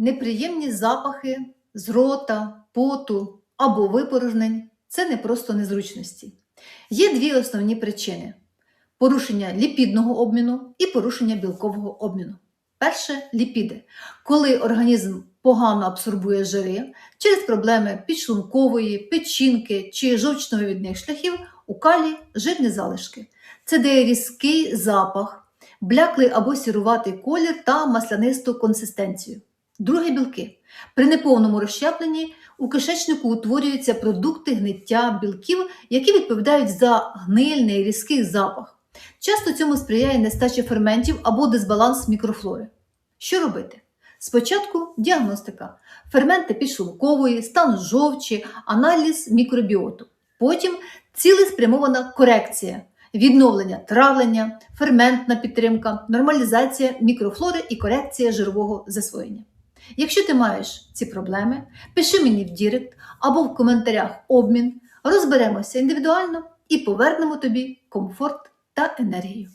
Неприємні запахи з рота, поту або випорожнень це не просто незручності. Є дві основні причини: порушення ліпідного обміну і порушення білкового обміну. Перше ліпіди, коли організм погано абсорбує жири через проблеми підшлункової, печінки чи жовчновидних шляхів у калі жирні залишки. Це дає різкий запах, бляклий або сіруватий колір та маслянисту консистенцію. Друге білки. При неповному розщепленні у кишечнику утворюються продукти гниття білків, які відповідають за гнильний різкий запах. Часто цьому сприяє нестача ферментів або дисбаланс мікрофлори. Що робити? Спочатку діагностика, ферменти підшлункової, стан жовчі, аналіз мікробіоту. Потім цілеспрямована корекція, відновлення травлення, ферментна підтримка, нормалізація мікрофлори і корекція жирового засвоєння. Якщо ти маєш ці проблеми, пиши мені в Дірект або в коментарях обмін, розберемося індивідуально і повернемо тобі комфорт та енергію.